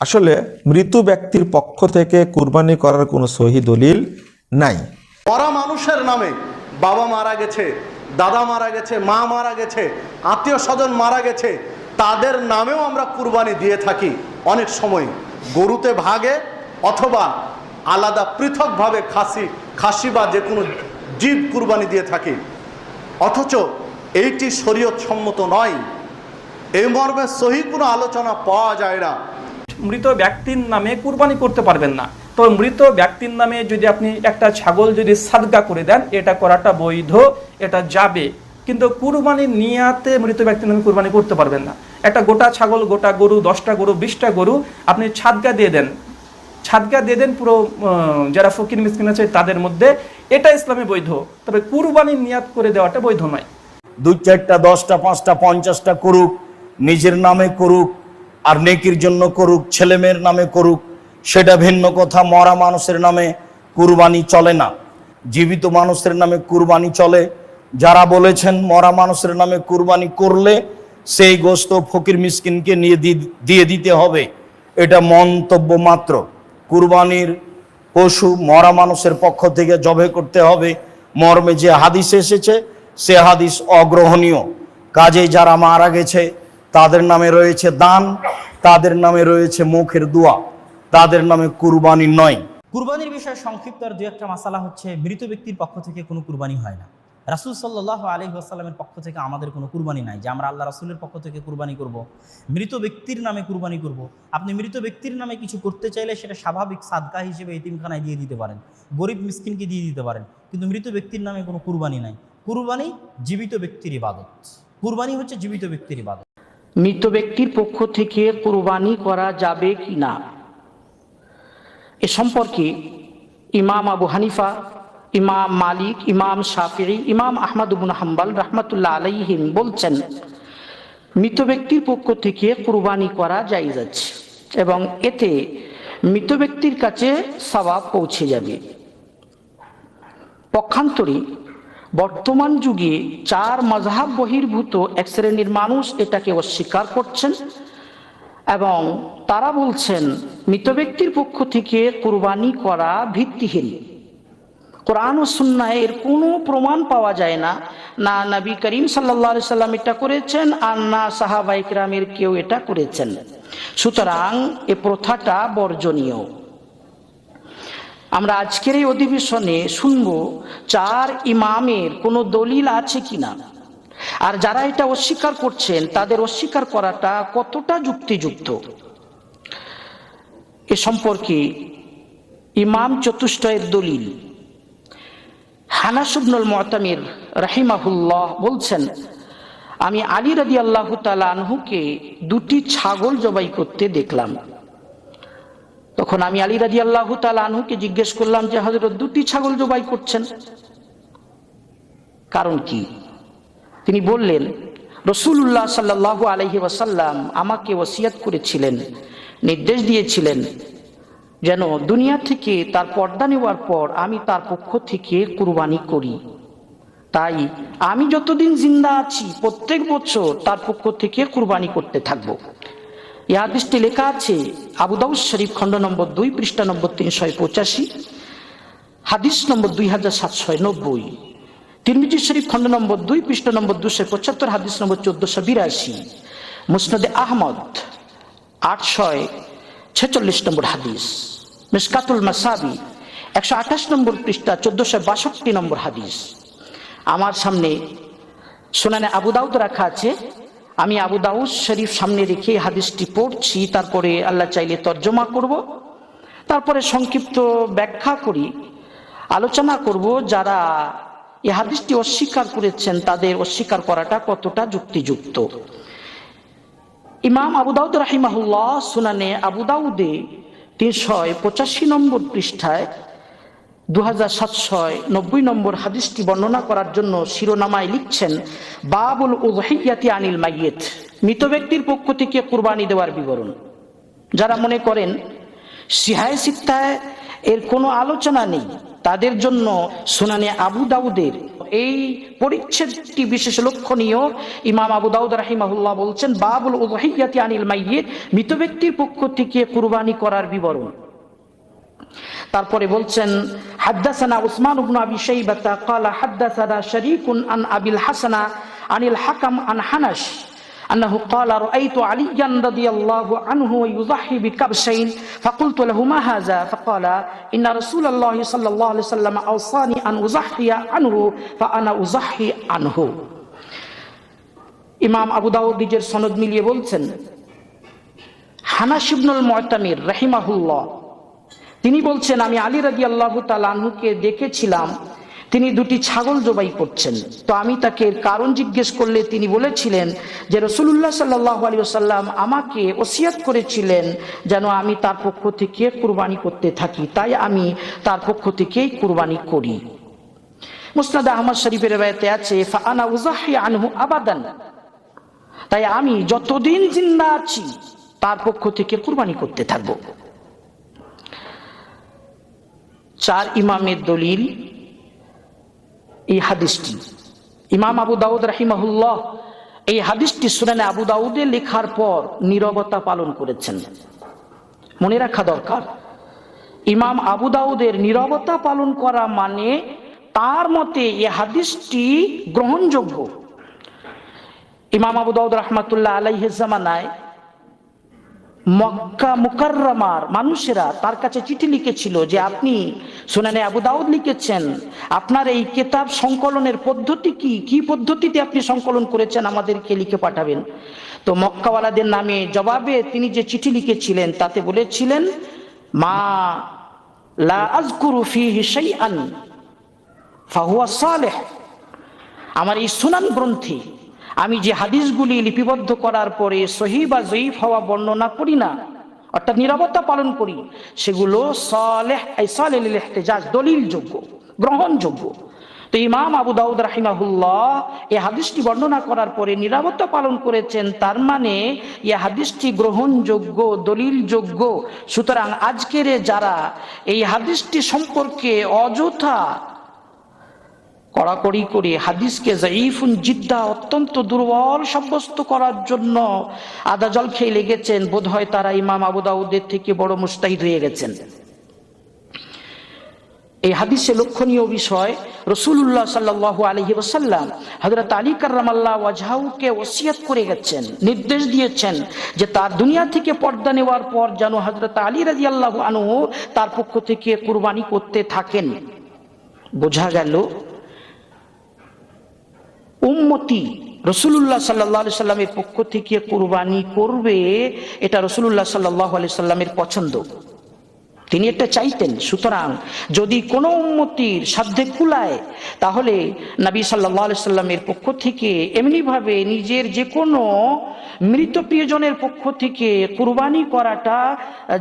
আসলে মৃত ব্যক্তির পক্ষ থেকে কুরবানি করার কোনো সহি দলিল নাই। মরা মানুষের নামে বাবা মারা গেছে, দাদা মারা গেছে, মা মারা গেছে, আত্মীয় স্বজন মারা গেছে, তাদের নামেও আমরা কুরবানি দিয়ে থাকি। অনেক সময় গরুতে ভাগে অথবা আলাদা পৃথকভাবে খাসি খাসি বা যে কোনো জীব কুরবানি দিয়ে থাকি। অথচ এইটি শরীয়ত সম্মত নয়। এই মর্মে সহি কোনো আলোচনা পাওয়া যায় না। মৃত ব্যক্তির নামে কুরবানি করতে পারবেন না। তবে মৃত ব্যক্তির নামে যদি আপনি একটা ছাগল যদি সাদগা করে দেন, এটা করাটা বৈধ, এটা যাবে। কিন্তু কুরবানির নিয়াতে মৃত ব্যক্তির নামে কুরবানি করতে পারবেন না। একটা গোটা ছাগল, গোটা গরু, দশটা গরু, বিশটা গরু আপনি ছাদগা দিয়ে দেন। ছাদগা দিয়ে দেন পুরো যারা ফকির মিসকিন আছে তাদের মধ্যে। এটা ইসলামে বৈধ। তবে কুরবানির নিয়াত করে দেওয়াটা বৈধ নয়। দুই চারটা, দশটা, পাঁচটা, পঞ্চাশটা করুক, নিজের নামে করুক আর নেকির জন্য করুক, ছেলেমেয়ের নামে করুক, সেটা ভিন্ন কথা। মরা মানুষের নামে কুরবানি চলে না। জীবিত মানুষের নামে কুরবানি চলে। যারা বলেছেন মরা মানুষের নামে কুরবানি করলে সেই গোস্ত ফকির মিসকিনকে নিয়ে দিয়ে দিতে হবে। এটা মন্তব্য মাত্র। কুরবানির পশু মরা মানুষের পক্ষ থেকে জবে করতে হবে। মর্মে যে হাদিস এসেছে, সে হাদিস অগ্রহণীয়। কাজে যারা মারা গেছে, তাদের নামে রয়েছে দান। তাদের নামে রয়েছে মুখের দোয়া, তাদের নামে কুরবানি নয় কুরবানির বিষয়ে সংক্ষিপ্ত আর দু একটা মাসালা হচ্ছে, মৃত ব্যক্তির পক্ষ থেকে কোনো কুরবানি হয় না রাসুল সাল্লাহ আলী আসাল্লামের পক্ষ থেকে আমাদের কোনো কুরবানি নাই, যে আমরা আল্লাহ রাসুলের পক্ষ থেকে কুরবানি করব। মৃত ব্যক্তির নামে কুরবানি করব। আপনি মৃত ব্যক্তির নামে কিছু করতে চাইলে সেটা স্বাভাবিক সাদকা হিসেবে এতিমখানায় দিয়ে দিতে পারেন, গরিব মিসকিনকে দিয়ে দিতে পারেন, কিন্তু মৃত ব্যক্তির নামে কোনো কুরবানি নাই কুরবানি জীবিত ব্যক্তির ইবাদত কুরবানি হচ্ছে জীবিত ব্যক্তির ইবাদত মৃত ব্যক্তির পক্ষ থেকে কোরবানি করা যাবে কি না? এ সম্পর্কে ইমাম আবু হানিফা, ইমাম মালিক, ইমাম শাফিঈ, ইমাম আহমদ উবুন হাম্বাল রহমতুল্লাহ আলাইহিম বলছেন, মৃত ব্যক্তির পক্ষ থেকে কোরবানি করা জায়েজ আছে এবং এতে মৃত ব্যক্তির কাছে সওয়াব পৌঁছে যাবে। পক্ষান্তরে বর্তমান যুগে চার মজাহাব বহির্ভূত এক শ্রেণির মানুষ এটাকে অস্বীকার করছেন এবং তারা বলছেন, মৃত ব্যক্তির পক্ষ থেকে কোরবানি করা ভিত্তিহীন। কোরআন ও সুন্নায় এর কোনো প্রমাণ পাওয়া যায় না। না নবী করিম সাল্লা সাল্লাম এটা করেছেন, আর না সাহাবাইকরামের কেউ এটা করেছেন। সুতরাং এ প্রথাটা বর্জনীয়। আমরা আজকের এই অধিবেশনে শুনব, চার ইমামের কোনো দলিল আছে কিনা? আর যারা এটা অস্বীকার করছেন, তাদের অস্বীকার করাটা কতটা যুক্তিযুক্ত? এ সম্পর্কে ইমাম চতুষ্টয়ের দলিল। হানাসুবনুল মতামির রাহিমাহুল্লাহ বলছেন, আমি আলী রাদি আল্লাহ আনহুকে দুটি ছাগল জবাই করতে দেখলাম। তখন আমি আলী রাজি আল্লাহ আনহুকে জিজ্ঞেস করলাম যে হজরত দুটি ছাগল জবাই করছেন? কারণ কি? তিনি বললেন রসুল্লাহ সাল্লাহ আলহি ওয়াসাল্লাম আমাকে ওসিয়াত করেছিলেন, নির্দেশ দিয়েছিলেন যেন দুনিয়া থেকে তার পর্দা নেওয়ার পর আমি তার পক্ষ থেকে কুরবানি করি। তাই আমি যতদিন জিন্দা আছি, প্রত্যেক বছর তার পক্ষ থেকে কুরবানি করতে থাকব। এই হাদিসটি লেখা আছে আবুদাউদ শরীফ খণ্ড নম্বর দুই, পৃষ্ঠা নম্বর তিনশো পঁচাশি, হাদিস নম্বর দুই হাজার সাতশো নব্বই, তিরমিজি শরীফ খণ্ড নম্বর দুই, পৃষ্ঠা নম্বর দুশো পঁচাত্তর, হাদিস নম্বর চোদ্দশো বিরাশি, মুসনদে আহমদ আটশয় ছেচল্লিশ নম্বর হাদিস, মিসকাতুল মাসাবি একশো আঠাশ নম্বর পৃষ্ঠা চোদ্দশো বাষট্টি নম্বর হাদিস। আমার সামনে সোনানে আবু দাউদ রাখা আছে আমি আবু দাউদ শরীফ সামনে রেখে হাদিসটি পড়ছি, তারপরে আল্লাহ চাইলে তর্জমা করব। তারপরে সংক্ষিপ্ত ব্যাখ্যা করি, আলোচনা করব যারা এই হাদিসটি অস্বীকার করেছেন, তাদের অস্বীকার করাটা কতটা যুক্তিযুক্ত। ইমাম আবু দাউদ রাহিমাহুল্লাহ সুনানে আবু দাউদে তিনশো পঁচাশি নম্বর পৃষ্ঠায় দু হাজার সাতশয় নব্বই নম্বর হাদিসটি বর্ণনা করার জন্য শিরোনামায় লিখছেন, বাবুল উদহিয়াতি আনিল মাইয়েত মৃত ব্যক্তির পক্ষ থেকে কুরবানি দেওয়ার বিবরণ। যারা মনে করেন সিহায় সিত্তায় এর কোনো আলোচনা নেই, তাদের জন্য সুনানে আবু দাউদের এই পরিচ্ছেদটি বিশেষ লক্ষণীয় ইমাম আবু দাউদ রাহিমাহুল্লাহ বলছেন, বাবুল উদহিয়াতি আনিল মাইয়িত মৃত ব্যক্তির পক্ষ থেকে কুরবানি করার বিবরণ। তারপরে বলছেন হাদ্দাসানা উসমান ইবনে আবি শাইবাতা ক্বালা হাদ্দাসানা শারীকুন আন আবিল হাসানা আনিল হাকাম আন হানাস أنه قال رأيت عليا رضي الله عنه يضحي بكبشين فقلت له ما هذا فقال إن رسول الله صلى الله عليه وسلم أوصاني أن أضحي عنه فأنا أضحي عنه ইমাম আবু দাউদ নিজের সনদ মিলিয়ে বলছেন হানাসিবনুল মুতামির রাহিমাহুল্লাহ তিনি বলছেন, আমি আলী রাজি আল্লাহ তালাহুকে দেখেছিলাম, তিনি দুটি ছাগল জবাই করছেন। তো আমি তাকে কারণ জিজ্ঞেস করলে তিনি বলেছিলেন যে রসুল্লাহ সাল্লাহ আলী সাল্লাম আমাকে ওসিয়াত করেছিলেন যেন আমি তার পক্ষ থেকে কুরবানি করতে থাকি। তাই আমি তার পক্ষ থেকেই কুরবানি করি। মুসনাদ আহমদ শরীফের বেড়াতে আছে, ফাআনা উজাহি আনহু আবাদান। তাই আমি যতদিন জিন্দা আছি, তার পক্ষ থেকে কুরবানি করতে থাকব। চার ইমামের দলিল এই হাদিসটি। ইমাম আবু দাউদ রাহিমাহুল্লাহ এই হাদিসটি শুনানে আবু দাউদে লেখার পর নীরবতা পালন করেছেন। মনে রাখা দরকার, ইমাম আবু দাউদের নীরবতা পালন করা মানে তার মতে এ হাদিসটি গ্রহণযোগ্য। ইমাম আবু দাউদ রহমাতুল্লাহ আলাইহিস জামানায় মক্কা মুকাররমার মানুষেরা তার কাছে চিঠি লিখেছিল যে আপনি সুনানে আবু দাউদ লিখেছেন, আপনার এই কেতাব সংকলনের পদ্ধতি কি? কি পদ্ধতিতে আপনি সংকলন করেছেন? আমাদেরকে লিখে পাঠাবেন। তো মক্কাওয়ালাদের নামে জবাবে তিনি যে চিঠি লিখেছিলেন, তাতে বলেছিলেন, মা লা ফাহুয়া সালেহ। আমার এই সুনান গ্রন্থে আমি যে হাদিসগুলি লিপিবদ্ধ করার পরে সহি বা জয়ীফ হওয়া বর্ণনা করি না, অর্থাৎ নিরাপত্তা পালন করি, সেগুলো সালেহ ইহতেজাজ, দলিলযোগ্য, গ্রহণযোগ্য। তো ইমাম আবু দাউদ রাহিমাহুল্লাহ এই হাদিসটি বর্ণনা করার পরে নিরাপত্তা পালন করেছেন, তার মানে এই হাদিসটি গ্রহণযোগ্য, দলিলযোগ্য। সুতরাং আজকের যারা এই হাদিসটি সম্পর্কে অযথা কড়াকড়ি করে হাদিসকে জাইফুন জিদ্দা অত্যন্ত দুর্বল সাব্যস্ত করার জন্য আদা জল খেয়ে লেগেছেন। বোধ হয় তারা ইমাম আবু দাউদের থেকে বড় মুস্তাহিদ হয়ে গেছেন। এই হাদিসে লক্ষণীয় বিষয় রসুল্লাহ সাল্লাহ আলহি ওসাল্লাম হজরত আলী কার্লামাল্লাহ ওয়াজহাউকে ওসিয়াত করে গেছেন, নির্দেশ দিয়েছেন যে তার দুনিয়া থেকে পর্দা নেওয়ার পর যেন হজরত আলী রাজি আল্লাহ আনু তার পক্ষ থেকে কুরবানি করতে থাকেন। বোঝা গেল উম্মতি রসুল্লাহ সাল্লাহ সাল্লামের পক্ষ থেকে কুরবানি করবে, এটা রসুল্লাহ সাল্লাহ আলি সাল্লামের পছন্দ। তিনি এটা চাইতেন। সুতরাং যদি কোনো উন্মতির সাধ্যে কুলায়, তাহলে নবী সাল্লাহ সাল্লামের পক্ষ থেকে এমনিভাবে নিজের যে কোনো মৃত প্রিয়জনের পক্ষ থেকে কুরবানি করাটা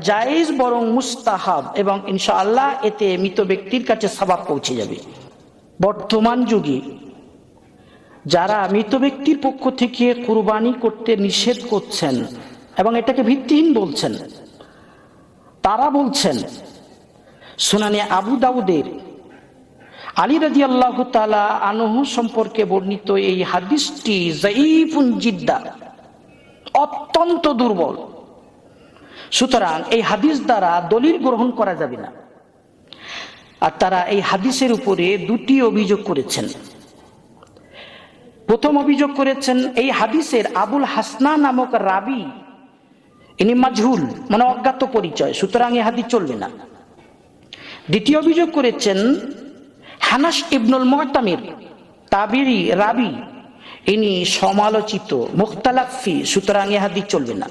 জায়েজ বরং মুস্তাহাব এবং ইনশাআল্লাহ এতে মৃত ব্যক্তির কাছে সবাব পৌঁছে যাবে। বর্তমান যুগে যারা মৃত ব্যক্তির পক্ষ থেকে কুরবানি করতে নিষেধ করছেন এবং এটাকে ভিত্তিহীন বলছেন, তারা বলছেন, সুনানি আবু দাউদের, আলী রাজি আল্লাহ তালা আনহু সম্পর্কে বর্ণিত এই হাদিসটি জিদ্দা, অত্যন্ত দুর্বল। সুতরাং এই হাদিস দ্বারা দলিল গ্রহণ করা যাবে না। আর তারা এই হাদিসের উপরে দুটি অভিযোগ করেছেন। প্রথম অভিযোগ করেছেন এই হাদিসের আবুল হাসনা নামক রাবি। ইনি মাজহুল মানে অজ্ঞাত পরিচয়, সুতরাং এই হাদিস চলবে না। দ্বিতীয় অভিযোগ করেছেন হানাস ইবনুল মহতামির তাবিরি রাবি। ইনি সমালোচিত, মুখতালাফি সুতরাং এ হাদিস চলবে না।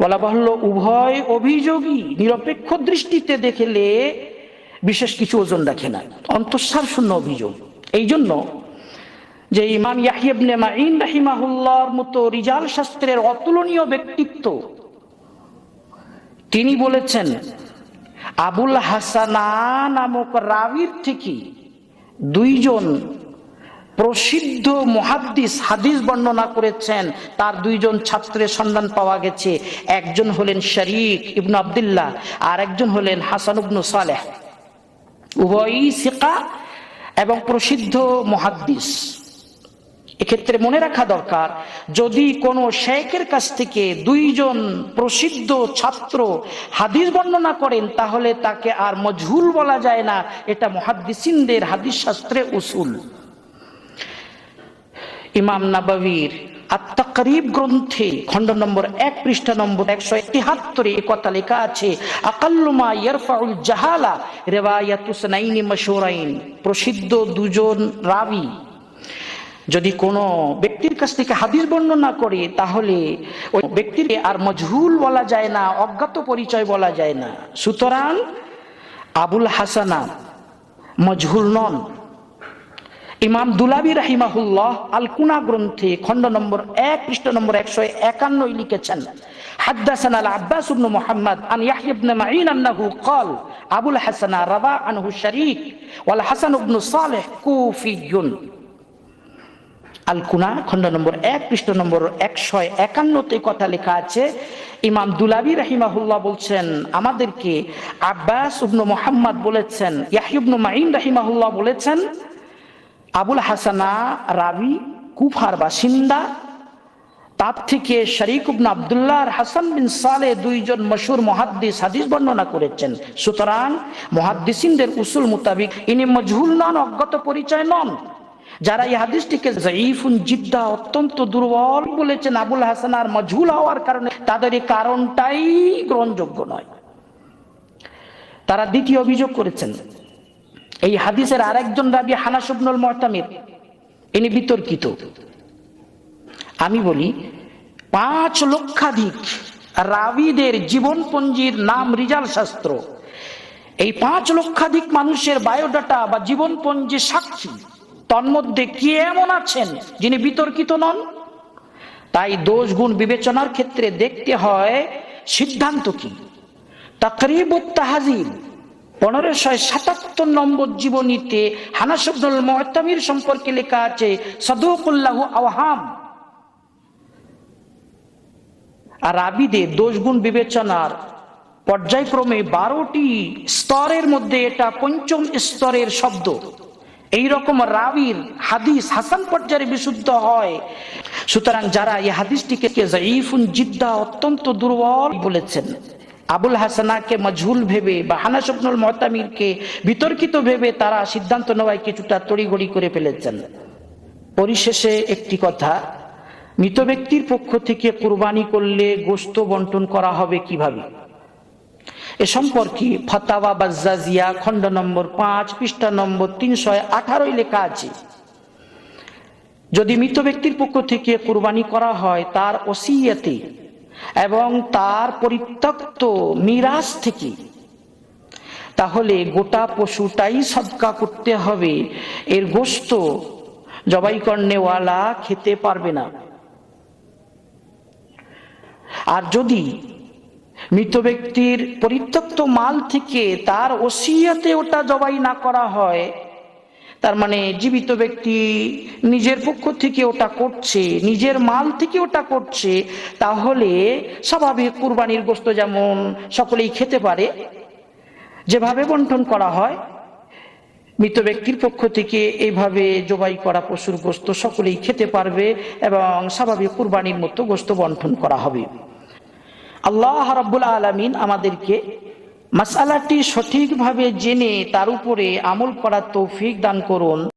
বলা বাহুল্য, উভয় অভিযোগই নিরপেক্ষ দৃষ্টিতে দেখলে বিশেষ কিছু ওজন রাখে না। অন্তঃসার শূন্য অভিযোগ। এই জন্য যে ইমাম ইয়াহিবনে মাইন রাহিমাহুল্লাহর মতো রিজাল শাস্ত্রের অতুলনীয় ব্যক্তিত্ব। তিনি বলেছেন, আবুল হাসানা নামক রাবির থেকে দুইজন প্রসিদ্ধ মুহাদ্দিস হাদিস বর্ণনা করেছেন, তার দুইজন ছাত্রের সন্ধান পাওয়া গেছে। একজন হলেন শরিক ইবনু আবদুল্লাহ আর একজন হলেন হাসান ইবনু সালেহ। উভয়ই সিকা এবং প্রসিদ্ধ মহাদ্দিস। এক্ষেত্রে মনে রাখা দরকার, যদি কোনো শেখের কাছ থেকে দুইজন প্রসিদ্ধ ছাত্র হাদিস বর্ণনা করেন, তাহলে তাকে আর মজহুল বলা যায় না। এটা মহাদ্দিসিনদের হাদিস শাস্ত্রে উসুল। ইমাম নাবাবির আত্মাকরিব গ্রন্থে খণ্ড নম্বর এক, পৃষ্ঠা নম্বর একশো একাত্তরে এ কথা লেখা আছে আকাল্লুমা ইয়ারফাউল জাহালা রেওয়ায়াতুসনাইনি মশোরাইন প্রসিদ্ধ দুজন রাবি। যদি কোনো ব্যক্তির কাছ থেকে হাদিস বর্ণনা করে, তাহলে ওই ব্যক্তির আর মজহুল বলা যায় না, অজ্ঞাত পরিচয় বলা যায় না। সুতরাং আবুল হাসানা মজহুল নন। ইমাম দুলাবি রাহিমাহুল্লাহ আলকুনা গ্রন্থে খণ্ড নম্বর এক, পৃষ্ঠ নম্বর একশো একান্ন লিখেছেন, হাদ্দাসান আল আব্বাস ইবনু মুহাম্মদ আন ইয়াহইয়া ইবনে মাঈন আন্নাহু ক্বাল, আবুল হাসানা রাওয়া আনহু শারীক, ওয়াল হাসান ইবনু সালেহ কুফিয়্যুন কুনা খণ্ড নম্বর এক, পৃষ্ঠ নম্বর একশো একান্নতে কথা লেখা আছে, ইমাম দুলাবি রাহিমাহুল্লাহ বলছেন, আমাদেরকে আব্বাস উবনু মোহাম্মদ বলেছেন ইয়াহিবনু মাইন রাহিমাহুল্লাহ বলেছেন, আবুল হাসানা রাবি কুফার বাসিন্দা, তার থেকে শরিক উবন আবদুল্লাহ আর হাসান বিন সালে দুইজন মশুর মহাদ্দিস হাদিস বর্ণনা করেছেন। সুতরাং মহাদ্দিসিনদের উসুল মোতাবিক, ইনি মজহুল নন, অজ্ঞত পরিচয় নন। যারা এই হাদিসটিকে জাইফুন জিদ্দা অত্যন্ত দুর্বল বলেছেন, আবুল হাসান আর মজহুল হওয়ার কারণে তাদের এই কারণটাই গ্রহণযোগ্য নয়। তারা দ্বিতীয় অভিযোগ করেছেন, এই হাদিসের আরেকজন রাবি হানাসুবনুল মহতামির ইনি বিতর্কিত। আমি বলি, পাঁচ লক্ষাধিক রাবিদের জীবনপঞ্জির নাম রিজাল শাস্ত্র। এই পাঁচ লক্ষাধিক মানুষের বায়োডাটা বা জীবনপঞ্জি সাক্ষী তন্মধ্যে কে এমন আছেন যিনি বিতর্কিত নন? তাই দোষ গুণ বিবেচনার ক্ষেত্রে দেখতে হয়, সিদ্ধান্ত কি? তাকরিব তাহাজিব পনেরোশো সাতাত্তর নম্বর জীবনীতে হানাসুবনুল মহতামির সম্পর্কে লেখা আছে, সদুকুল্লাহ আওহাম। আর আবিদে দোষগুণ বিবেচনার পর্যায়ক্রমে বারোটি স্তরের মধ্যে এটা পঞ্চম স্তরের শব্দ। এই রকম রাবির হাদিস হাসান পর্যায়ে বিশুদ্ধ হয়। সুতরাং যারা এই হাদিসটিকে জাইফুন জিদ্দা অত্যন্ত দুর্বল বলেছেন, আবুল হাসানাকে মজহুল ভেবে বা হানাসবনুল মহতামিরকে বিতর্কিত ভেবে তারা সিদ্ধান্ত নেওয়ায় কিছুটা তড়িগড়ি করে ফেলেছেন। পরিশেষে একটি কথা, মৃত ব্যক্তির পক্ষ থেকে কোরবানি করলে গোস্ত বন্টন করা হবে কীভাবে? এ সম্পর্কে ফতাওয়া বাজ্জাজিয়া, খণ্ড নম্বর পাঁচ, পৃষ্ঠা নম্বর তিনশো আঠারোই লেখা আছে। যদি মৃত ব্যক্তির পক্ষ থেকে কোরবানি করা হয় তার ওসিয়াতে এবং তার পরিত্যক্ত মিরাজ থেকে, তাহলে গোটা পশুটাই সদকা করতে হবে। এর গোস্ত জবাই কর্নেওয়ালা খেতে পারবে না। আর যদি মৃত ব্যক্তির পরিত্যক্ত মাল থেকে তার ওসিয়াতে ওটা জবাই না করা হয়। তার মানে জীবিত ব্যক্তি নিজের পক্ষ থেকে ওটা করছে, নিজের মাল থেকে ওটা করছে, তাহলে স্বাভাবিক কুরবানির গোস্ত যেমন সকলেই খেতে পারে, যেভাবে বন্টন করা হয়, মৃত ব্যক্তির পক্ষ থেকে এইভাবে জবাই করা পশুর গোস্ত সকলেই খেতে পারবে এবং স্বাভাবিক কুরবানির মতো গোস্ত বন্টন করা হবে। আল্লাহ রাব্বুল আলমিন আমাদেরকে মাসালাটি সঠিকভাবে জেনে তার উপরে আমল করার তৌফিক দান করুন।